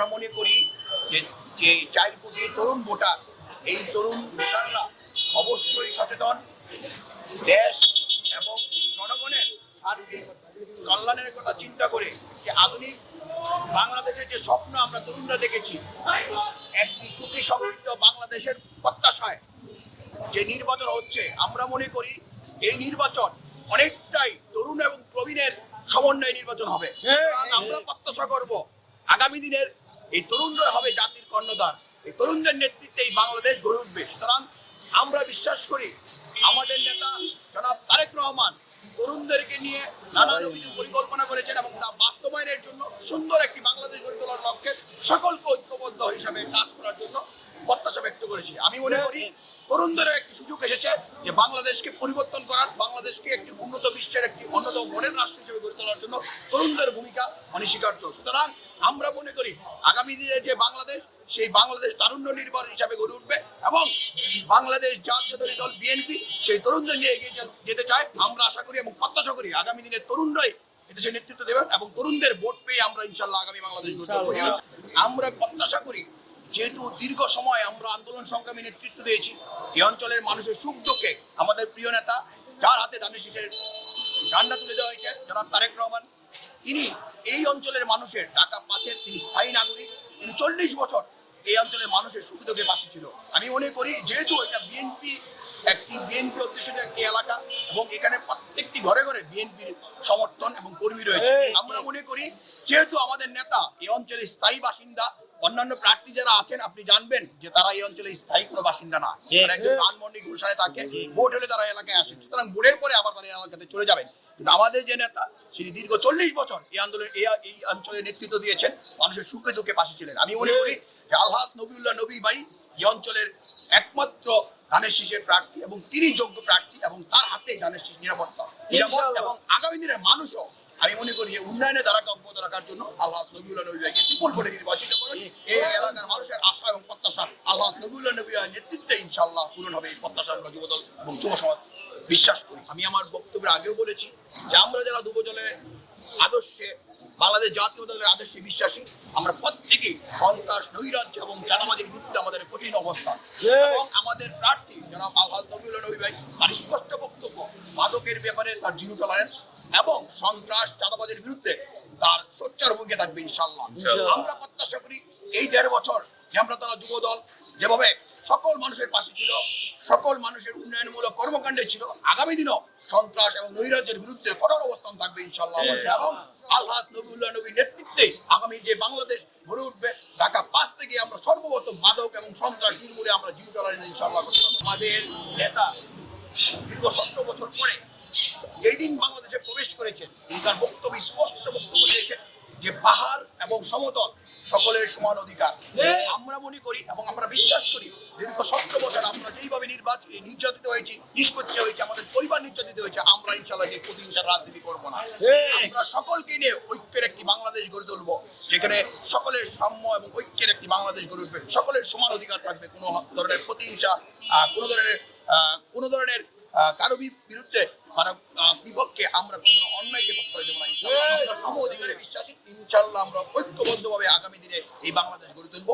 আমরা মনে করি যে যে চার কোটি তরুণ ভোটার এই তরুণ ভোটাররা অবশ্যই সচেতন। দেশ এবং জনগণের সার্বিক কল্যাণের কথা চিন্তা করে যে আধুনিক বাংলাদেশের যে স্বপ্ন আমরা তরুণরা দেখেছি একটি সুখী সমৃদ্ধ বাংলাদেশের প্রত্যাশায় যে নির্বাচন হচ্ছে আমরা মনে করি এই নির্বাচন অনেকটাই তরুণ এবং প্রবীণের সমন্বয়ে নির্বাচন হবে। আমরা প্রত্যাশা করব আগামী দিনের এই তরুণরা হবে জাতির কর্ণধার। এই তরুণদের নেতৃত্বে এই বাংলাদেশ গড়ে উঠবে। সুতরাং আমরা বিশ্বাস করি আমাদের নেতা জনাব তারেক রহমান তরুণদেরকে নিয়ে নানাবিধ পরিকল্পনা করেছেন এবং তা বাস্তবায়নের জন্য সুন্দর একটি বাংলাদেশ গড়ে তোলার লক্ষ্যে সকলকে ঐক্যবদ্ধ হিসাবে কাজ করার জন্য প্রত্যাশা ব্যক্ত করেছি। আমি মনে করি তরুণদেরও একটি সুযোগ এসেছে যে বাংলাদেশকে পরিবর্তন করার, বাংলাদেশকে একটি উন্নত বিশ্বের একটি অন্যতম মডেল রাষ্ট্র হিসেবে গড়ে তোলার জন্য তরুণদের ভূমিকা অনস্বীকার্য সুতরাং আমরা মনে করি আগামী দিনে যে বাংলাদেশ সেই বাংলাদেশ তারুণ্য নির্ভর হিসাবে গড়ে উঠবে এবং বাংলাদেশ জাতীয়তাবাদী দল বিএনপি সেই তরুণদের নিয়ে এগিয়ে যেতে চায় আমরা আশা করি এবং প্রত্যাশা করি আগামী দিনে তরুণরাই এদেশে নেতৃত্ব দেবেন এবং তরুণদের ভোট পেয়ে আমরা ইনশাল্লাহ আগামী বাংলাদেশ গড়ে তুলবো। আমরা প্রত্যাশা করি যেহেতু দীর্ঘ সময় আমরা আন্দোলন সংগ্রামী নেতৃত্ব দিয়েছি এই অঞ্চলের মানুষের সুখ দুঃখে আমাদের প্রিয় নেতা যার হাতে ধানের শীষের ঝান্ডা তুলে দেওয়া হয়েছে জনাব তারেক রহমান। তিনি এই অঞ্চলের মানুষের টাকা পাশের তিনি স্থায়ী নাগরিক। তিনি চল্লিশ বছর এই অঞ্চলের মানুষের দুঃখে পাশে ছিল। আমি মনে করি যেহেতু এটা বিএনপি একটি বিএনপি অধ্যুষিত একটি এলাকা এবং এখানে প্রত্যেকটি ঘরে ঘরে বিএনপির সমর্থন এবং কর্মী রয়েছে। আমরা মনে করি যেহেতু আমাদের নেতা এই অঞ্চলের স্থায়ী বাসিন্দা অন্যান্য প্রার্থী যারা আছেন আপনি জানবেন যে তারা এই অঞ্চলে স্থায়ী কোনো বাসিন্দা না। তারা একজন ধানমন্ডি গুলশানে থাকে ভোট হলে তারা এলাকায় আসেন সুতরাং ভোটের পরে আবার তারা এলাকাতে চলে যাবেন। কিন্তু আমাদের যে নেতা তিনি দীর্ঘ চল্লিশ বছর এই আন্দোলন এই অঞ্চলে নেতৃত্ব দিয়েছেন মানুষের সুখে দুঃখে পাশে ছিলেন। আমি মনে করি যে আলহাজ নবিউল্লাহ নবী ভাই এই অঞ্চলের একমাত্র ধানের শীষের প্রার্থী এবং তিনি যোগ্য প্রার্থী এবং তার ধানের শীষ নিরাপত্তা। নিরাপদ এবং আগামী দিনের মানুষও আমি মনে করি যে উন্নয়নের দ্বারা অব্যাহত রাখার জন্য আল্লাহ নবীউল্লাহ নবী ভাইকে বিপুল ভোটে নির্বাচিত করেন এই এলাকার মানুষের আশা এবং প্রত্যাশা আল্লাহ নবীউল্লাহ নবী ভাইয়ের নেতৃত্বে ইনশাআল্লাহ পূরণ হবে এই প্রত্যাশা আমরা যুবদল এবং যুব সমাজ বিশ্বাস করি। আমি আমার বক্তব্যের আগেও বলেছি যে আমরা যারা যুবদলের আদর্শে বাংলাদেশ জাতীয় দলের আদর্শে বিশ্বাসী আমরা প্রত্যেকেই সন্ত্রাস নৈরাজ্য এবং চাঁদাবাজির বিরুদ্ধে আমাদের কঠিন অবস্থান। এবং আমাদের প্রার্থী জনাব আলহাজ নবীউল্লাহ নবী ভাই তার স্পষ্ট বক্তব্য মাদকের ব্যাপারে তার জিরো টলারেন্স এবং সন্ত্রাস চাঁদাবাজির বিরুদ্ধে তার সোচ্চার ভূমিকা থাকবে ইনশাল্লাহ আমরা প্রত্যাশা করি এই দেড় বছর যে আমরা তারা যুব দল যেভাবে সকল মানুষের পাশে ছিল সকল মানুষের উন্নয়নমূলক কর্মকাণ্ডে ছিল। আগামী দিনও সন্ত্রাস এবং নৈরাজ্যের বিরুদ্ধে কঠোর অবস্থান থাকবে ইনশাল্লাহ এবং আলহাজ নবীউল্লাহ নবীর নেতৃত্বে আগামী যে বাংলাদেশ গড়ে উঠবে ঢাকা পাঁচ থেকে আমরা সর্বপ্রথম মাদক এবং সন্ত্রাস নির্মূলে আমরা জিরো টলারেন্স ইনশাল্লাহ আমাদের নেতা দীর্ঘ সতেরো বছর পরে যেই দিন বাংলাদেশে প্রবেশ করেছেন। তিনি তার বক্তব্য স্পষ্ট বক্তব্য দিয়েছেন যে পাহাড় এবং সমতল সকলের সমান অধিকার। আমরা মনে করি এবং আমরা বিশ্বাস করি দীর্ঘ সতেরো বছর আমরা যেইভাবে নির্বাচন নির্যাতিত হয়েছি নিষ্পত্তি হয়েছে আমাদের পরিবার নির্যাতিত হয়েছে আমরা ইনশাল্লাহ যে প্রতিহিংসার রাজনীতি করব না। আমরা সকলকে নিয়ে ঐক্যের একটি বাংলাদেশ গড়ে তুলবো যেখানে সকলের সাম্য এবং ঐক্যের একটি বাংলাদেশ গড়ে উঠবে। সকলের সমান অধিকার থাকবে কোনো ধরনের প্রতিহিংসা আহ, কোনো ধরনের আহ, কোনো ধরনের কারও বিরুদ্ধে মানে বিপক্ষে আমরা কোনো অন্যায়কে প্রশ্রয় দেবো না ইনশাআল্লাহ। আমরা সম অধিকারে বিশ্বাসী ইনশাল্লাহ আমরা ঐক্যবদ্ধভাবে আগামী দিনে এই বাংলাদেশ গড়ে তুলবো।